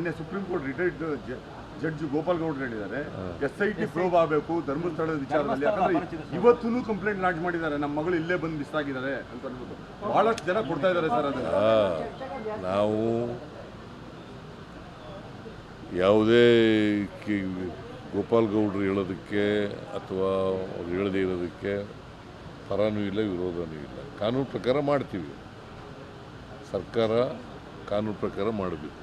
ನಿನ್ನೆ supreme court retired judge Gopal ಗೌಡ್ರು ಹೇಳಿದ್ದಾರೆ. ಎಸ್ ಐ ಟಿ ಪ್ರೋಬ್ ಆಗಬೇಕು ಧರ್ಮಸ್ಥಳದ ವಿಚಾರದಲ್ಲಿ. ಯಾಕಂದ್ರೆ ಇವತ್ತೂ ಕಂಪ್ಲೇಂಟ್ ಲಾಂಚ್ ಮಾಡಿದ್ದಾರೆ. ನಮ್ಮ ಮಗಳು ಇಲ್ಲೇ ಬಂದು ಮಿಸ್ ಆಗಿದ್ದಾರೆ ಅಂತ ಬಹಳಷ್ಟು ಜನ ಕೊಡ್ತಾ ಇದ್ದಾರೆ ಸರ್ ಅದನ್ನ. ನಾವು ಯಾವುದೇ ಗೋಪಾಲ್ ಗೌಡ್ರು ಹೇಳೋದಕ್ಕೆ ಅಥವಾ ಅವ್ರು ಹೇಳದೇ ಇರೋದಕ್ಕೆ ಪರನೂ ಇಲ್ಲ ವಿರೋಧನೂ ಇಲ್ಲ. ಕಾನೂನು ಪ್ರಕಾರ ಮಾಡ್ತೀವಿ. ಸರ್ಕಾರ ಕಾನೂನು ಪ್ರಕಾರ ಮಾಡಬೇಕು.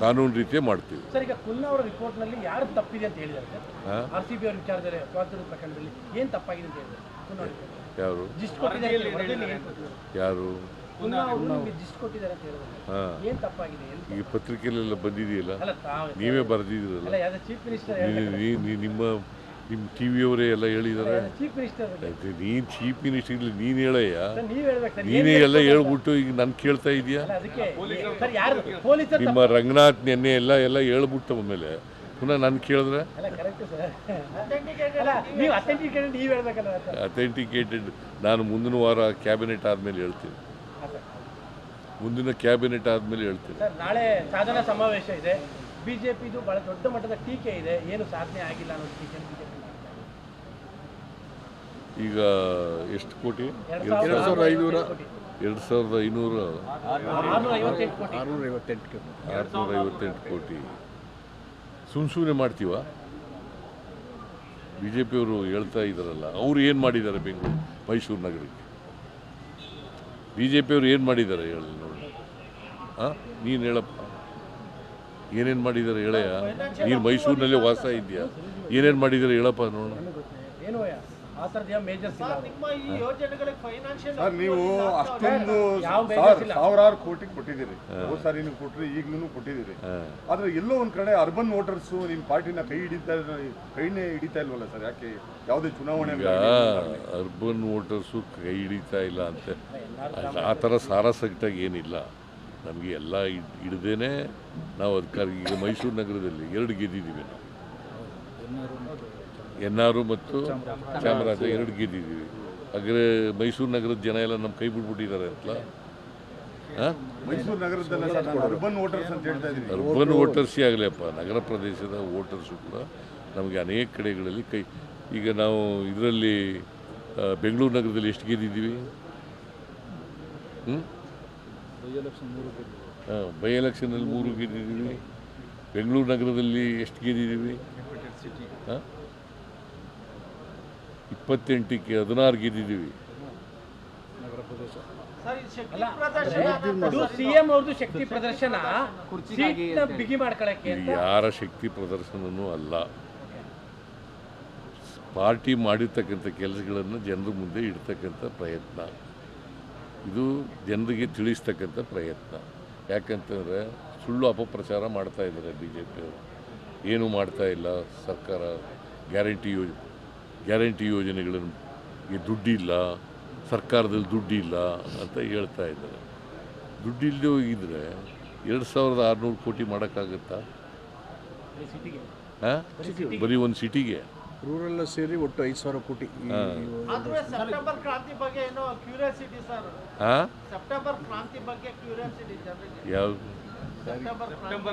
ಕಾನೂನು ರೀತಿಯೇ ಮಾಡ್ತೀವಿ. ಸರ್ ಈಗ ಕುಲ್ನಾ ಅವರ ರಿಪೋರ್ಟ್ನಲ್ಲಿ ಯಾರು ತಪ್ಪಿದೆ ಅಂತ ಹೇಳಿದ್ದಾರೆ ಸರ್? ಆ? ಆರ್ ಸಿ ಬಿ ಅವ್ರ ವಿಚಾರದಲ್ಲಿ ಸ್ವಾತಂತ್ರ್ಯ ಪ್ರಕರಣದಲ್ಲಿ ಏನ್ ತಪ್ಪಾಗಿದೆ ಅಂತ ಹೇಳಿದ್ದಾರೆ ಯಾರು? ಜಿಸ್ಟ್ ಕೊಟ್ಟಿದ್ದಾರೆ ಅಂತ ವರದಿಯಲ್ಲಿ ಏನ್ ಕೊಟ್ಟಿದ್ದಾರೆ? ಯಾರು? ಕುನ್ನ ಅವರು ನಿಮಗೆ ಜಿಸ್ಟ್ ಕೊಟ್ಟಿದ್ದಾರೆ ಅಂತ ಹೇಳಿದ್ರು ಹಾಂ. ಏನ್ ತಪ್ಪಾಗಿದೆ? ಈಗ ಪತ್ರಿಕೆಯಲ್ಲೆಲ್ಲ ಬಂದಿದೆಯಲ್ಲ? ಅಲ್ಲ ತಾವು. ನೀವೇ ಬರೆದಿದ್ದೀರಲ್ಲ? ಅಲ್ಲ ಯಾವ್ದು ಚೀಫ್ ಮಿನಿಸ್ಟರ್ ನಿಮ್ಮ ನಿಮ್ಮ ಟಿ ವಿಯವರೇ ಎಲ್ಲ ಹೇಳಿದ್ದಾರೆ? ನೀನು ಚೀಫ್ ಮಿನಿಸ್ಟರ್ ಇಲ್ಲಿ ನೀನು ಹೇಳಯ್ಯ. ನೀನೇ ಎಲ್ಲ ಹೇಳ್ಬಿಟ್ಟು ಈಗ ನಾನು ಕೇಳ್ತಾ ಇದೆಯಾ? ನಿಮ್ಮ ರಂಗನಾಥ್ ನೆನ್ನೆ ಎಲ್ಲ ಎಲ್ಲ ಹೇಳ್ಬಿಟ್ಟು ಆಮೇಲೆ ಪುನಃ ನಾನು ಕೇಳಿದ್ರೆ? ಅಥೆಂಟಿಕೇಟೆಡ್ ನಾನು ಮುಂದಿನ ವಾರ ಕ್ಯಾಬಿನೆಟ್ ಆದಮೇಲೆ ಹೇಳ್ತೀನಿ. ಮುಂದಿನ ಕ್ಯಾಬಿನೆಟ್ ಆದಮೇಲೆ ಹೇಳ್ತೀನಿ. ನಾಳೆ ಸಾಧನ ಸಮಾವೇಶ ಇದೆ. ಬಿಜೆಪಿದು ಬಹಳ ದೊಡ್ಡ ಮಟ್ಟದ ಟೀಕೆ ಇದೆ. ಏನು ಸಾಧನೆ ಆಗಿಲ್ಲ ಅನ್ನೋದು ಟೀಕೆ ಬಿಜೆಪಿ ಈಗ ಎಷ್ಟು ಕೋಟಿ? ಎರಡ್ ಸಾವಿರದ ಐನೂರ ಎರಡು ಸಾವಿರದ ಐನೂರ ಆರ್ನೂರ ಐವತ್ತೆಂಟು ಕೋಟಿ. ಆರುನೂರ ಐವತ್ತೆಂಟು ಕೋಟಿ. ಸುಮ್ ಸುಮ್ಮನೆ ಮಾಡ್ತೀವ? ಬಿ ಜೆ ಪಿಯವರು ಹೇಳ್ತಾ ಇದ್ದಾರಲ್ಲ ಅವ್ರು ಏನು ಮಾಡಿದ್ದಾರೆ ಬೆಂಗಳೂರು ಮೈಸೂರು ನಗರಕ್ಕೆ? ಬಿ ಜೆ ಪಿಯವರು ಏನು ಮಾಡಿದ್ದಾರೆ ಹೇಳಿ ನೋಡಿ. ಹಾಂ ನೀನು ಹೇಳಪ್ಪ. ಏನೇನು ಮಾಡಿದ್ದಾರೆ ಹೇಳಯ್ಯ? ನೀನು ಮೈಸೂರಿನಲ್ಲೇ ವಾಸ ಇದೆಯಾ ಏನೇನು ಮಾಡಿದ್ದಾರೆ ಹೇಳಪ್ಪ ನೋಡೋಣ ಏನು ಆ ಥರದ್ದು ಮೇಜರ್ಸ್ ಇಲ್ಲ? ನಿಮ್ಮ ಈ ಯೋಜನೆಗಳಿಗೆ ಫೈನಾನ್ಷಿಯಲ್ ಸರ್ ನೀವು ಅಷ್ಟೊಂದು. ಸಾವಿರಾರು ಕೋಟಿ ಕೊಟ್ಟಿದ್ದೀರಿ. ಹೋದ್ ಸಾರಿನೂ ಕೊಟ್ರಿ ಈಗ್ಲೂ ಕೊಟ್ಟಿದ್ದೀರಿ. ಆದ್ರೆ ಎಲ್ಲೋ ಒಂದ್ ಕಡೆ ಅರ್ಬನ್ ವೋಟರ್ಸ್ ನಿಮ್ ಪಾರ್ಟಿನ ಕೈ ಹಿಡಿತಾ ಕೈನೇ ಹಿಡಿತಾ ಇಲ್ವಲ್ಲ ಸರ್? ಯಾಕೆ ಯಾವುದೇ ಚುನಾವಣೆ ಅರ್ಬನ್ ವೋಟರ್ಸು ಕೈ ಹಿಡಿತಾ ಇಲ್ಲ ಅಂತ. ಆ ಥರ ಸಾರಾಸಗಟಾಗಿ ಏನಿಲ್ಲ. ನಮಗೆ ಎಲ್ಲ ಹಿಡ್ದೇನೆ ನಾವು ಅದಕ್ಕಾಗಿ ಈಗ ಮೈಸೂರು ನಗರದಲ್ಲಿ ಎರಡು ಗೆದ್ದಿದ್ದೀವಿ ನಾವು. ಎನ್ ಆರು ಮತ್ತು ಚಾಮರಾಜ ಎರಡು ಗೆದ್ದಿದ್ದೀವಿ ಹಾಗೆ ಮೈಸೂರು ನಗರದ ಜನ ಎಲ್ಲ ನಮ್ಮ ಕೈ ಬಿಟ್ಬಿಟ್ಟಿದ್ದಾರೆ ಅಂತಲ್ಲ ಅಂತ ಅರ್ಬನ್ ವೋಟರ್ಸೇ ಆಗಲಿಯಪ್ಪ ನಗರ ಪ್ರದೇಶದ ವೋಟರ್ಸು ಕೂಡ ನಮಗೆ ಅನೇಕ ಕಡೆಗಳಲ್ಲಿ ಕೈ ಈಗ ನಾವು ಇದರಲ್ಲಿ ಬೆಂಗಳೂರು ನಗರದಲ್ಲಿ ಎಷ್ಟು ಗೆದ್ದಿದ್ದೀವಿ ಹ್ಞೂ ಬೈ ಎಲೆಕ್ಷನಲ್ಲಿ ಮೂರು ಗೆದ್ದಿದ್ದೀವಿ ಬೆಂಗಳೂರು ನಗರದಲ್ಲಿ ಎಷ್ಟು ಗೆದ್ದಿದ್ದೀವಿ ಹಾಂ? ಇಪ್ಪತ್ತೆಂಟಕ್ಕೆ ಹದಿನಾರು ಗೆದ್ದಿದ್ದೀವಿ ಶಕ್ತಿ ಪ್ರದರ್ಶನ. ಯಾರ ಶಕ್ತಿ ಪ್ರದರ್ಶನನೂ ಅಲ್ಲ. ಪಾರ್ಟಿ ಮಾಡಿರ್ತಕ್ಕಂಥ ಕೆಲಸಗಳನ್ನು ಜನರ ಮುಂದೆ ಇಡ್ತಕ್ಕಂಥ ಪ್ರಯತ್ನ. ಇದು ಜನರಿಗೆ ತಿಳಿಸ್ತಕ್ಕಂಥ ಪ್ರಯತ್ನ. ಯಾಕಂತಂದರೆ ಸುಳ್ಳು ಅಪಪ್ರಚಾರ ಮಾಡ್ತಾ ಇದ್ದಾರೆ ಬಿ ಜೆ ಪಿಯವರು ಏನೂ ಮಾಡ್ತಾ ಇಲ್ಲ ಸರ್ಕಾರ. ಗ್ಯಾರಂಟಿ ಯೋಜ ಗ್ಯಾರಂಟಿ ಯೋಜನೆಗಳನ್ನು ದುಡ್ಡಿಲ್ಲ ಸರ್ಕಾರದಲ್ಲಿ ದುಡ್ಡಿಲ್ಲ ಅಂತ ಹೇಳ್ತಾ ಇದ್ದಾರೆ. ದುಡ್ಡಿಲ್ಲದೆ ಹೋಗಿದ್ರೆ ಎರಡು ಸಾವಿರದ ಆರುನೂರು ಕೋಟಿ ಮಾಡೋಕ್ಕಾಗತ್ತಾ? ಹಾಂ? ಬರೀ ಒಂದು ಸಿಟಿಗೆ. ರೂರಲ್ ಸೇರಿ ಒಟ್ಟು ಐದು ಸಾವಿರ ಕೋಟಿ ಅವ್ರನ್ನ ಆದ್ರೆ ಸೆಪ್ಟೆಂಬರ್ ಕ್ರಾಂತಿ ಬಗ್ಗೆ ಏನೋ ಕ್ಯೂರಿಯಾಸಿಟಿ ಸರ್. ಹಾಂ? ಸೆಪ್ಟೆಂಬರ್ ಕ್ರಾಂತಿ ಬಗ್ಗೆ ಕ್ಯೂರಿಯಾಸಿಟಿ ಜನರಿಗೆ. ಯಾವ? ಸೆಪ್ಟೆಂಬರ್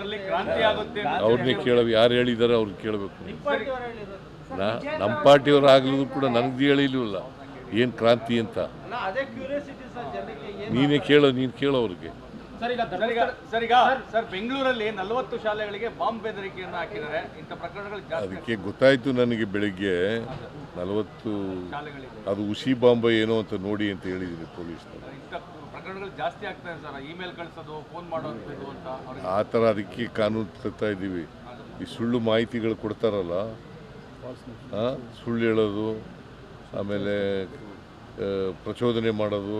ಅವ್ರನ್ನೇ ಕೇಳ ಯಾರು ಹೇಳಿದಾರೆ ಅವ್ರಿಗೆ ಕೇಳಬೇಕು. ನಾ ನಮ್ಮ ಪಾರ್ಟಿಯವ್ರು ಆಗ್ಲೂ ಕೂಡ ನನಗೆ ಹೇಳಿಲ್ವಲ್ಲ. ಏನು ಕ್ರಾಂತಿ ಅಂತ? ನೀನೇ ಕೇಳೋ ನೀನು ಕೇಳೋ ಅವ್ರಿಗೆ. ಸರ್ ಈಗ ಸರ್ ಈಗ ಸರ್ ಈಗ ಸರ್ ಬೆಂಗಳೂರಲ್ಲಿ ನಲವತ್ತು ಶಾಲೆಗಳಿಗೆ ಬಾಂಬ್ ಬೆದರಿಕೆಯನ್ನು ಹಾಕಿದ್ದಾರೆ. ಇಂಥ ಪ್ರಕರಣಗಳು ಜಾಸ್ತಿ ಅದಕ್ಕೆ ಗೊತ್ತಾಯಿತು ನನಗೆ ಬೆಳಿಗ್ಗೆ ನಲವತ್ತು ಅದು ಉಸಿ ಬಾಂಬೆ ಏನೋ ಅಂತ ನೋಡಿ ಅಂತ ಹೇಳಿದ್ದೀನಿ ಪೊಲೀಸ್ನವರು. ಪ್ರಕರಣಗಳು ಜಾಸ್ತಿ ಆಗ್ತಾ ಇದೆ ಸರ್. ಇಮೇಲ್ ಕಳಿಸೋದು ಫೋನ್ ಮಾಡೋದು ಅಂತ ಆ ಥರ ಅದಕ್ಕೆ ಕಾನೂನು ತರ್ತಾ ಇದ್ದೀವಿ. ಈ ಸುಳ್ಳು ಮಾಹಿತಿಗಳು ಕೊಡ್ತಾರಲ್ಲ ಆ, ಸುಳ್ಳು ಹೇಳೋದು ಆಮೇಲೆ ಪ್ರಚೋದನೆ ಮಾಡೋದು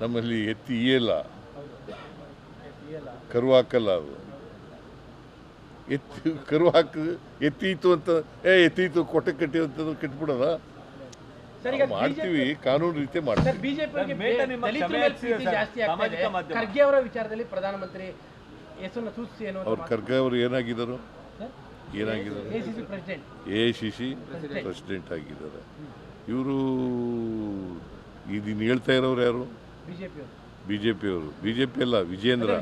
ನಮ್ಮಲ್ಲಿ ಎತ್ತಿ ಇಯಲ್ಲ. ಕರು ಹಾಕಲ್ಲ ಅದು. ಎತ್ತಿ ಕರು ಹಾಕ ಎತ್ತೀತು ಅಂತ ಏ ಎತ್ತೀತು ಕೊಟ್ಟೆ ಕಟ್ಟಿ ಅಂತ ಕಟ್ಬಿಡೋದ ಸರ್ ಈಗ ಮಾಡ್ತೀವಿ ಕಾನೂನು ರೀತಿ ಮಾಡ್ತೀವಿ. ಖರ್ಗೆ ಅವರ ವಿಚಾರದಲ್ಲಿ ಪ್ರಧಾನಮಂತ್ರಿ ಹೆಸರನ್ನು ಸೂಚಿಸಿ ಏನು ಅವ್ರ ಖರ್ಗೆ ಅವರು ಏನಾಗಿದ್ದಾರೆ? ಏನಾಗಿದ್ದಾರೆ? President. A C C president. ಆಗಿದ್ದಾರೆ. ಇವರು ಇದನ್ನು ಹೇಳ್ತಾ ಇರೋರು ಯಾರು? ಬಿ ಜೆ ಪಿಯವರು ಬಿ ಜೆ ಪಿ ಅಲ್ಲ ವಿಜೇಂದ್ರ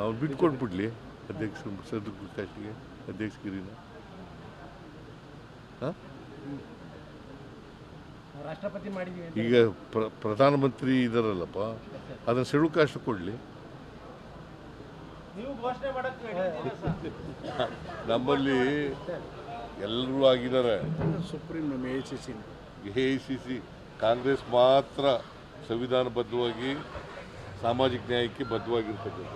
ಅವ್ರು ಬಿಟ್ಕೊಟ್ಬಿಡ್ಲಿ ಅಧ್ಯಕ್ಷ ಸರ್ ಕಾಸ್ಟಿಗೆ ಅಧ್ಯಕ್ಷಗಿರಿನ ಹಾಂ ನಾವು ರಾಷ್ಟ್ರಪತಿ ಮಾಡಿದೀವಿ ಈಗ ಪ್ರ ಪ್ರಧಾನಮಂತ್ರಿ ಇದಾರಲ್ಲಪ್ಪ ಅದನ್ನು ಶೆಡ್ಯೂಲ್ ಕೊಡ್ಲಿ ಕೊಡಲಿ. ನೀವು ಘೋಷಣೆ ಮಾಡಕ್ಕೆ ready ನಮ್ಮಲ್ಲಿ ಎಲ್ಲರೂ ಆಗಿದ್ದಾರೆ. Supreme A C C A I C C Congress ಮಾತ್ರ ಸಂವಿಧಾನಬದ್ಧವಾಗಿ ಸಾಮಾಜಿಕ ನ್ಯಾಯಕ್ಕೆ ಬದ್ಧವಾಗಿರ್ತಕ್ಕಂಥದ್ದು.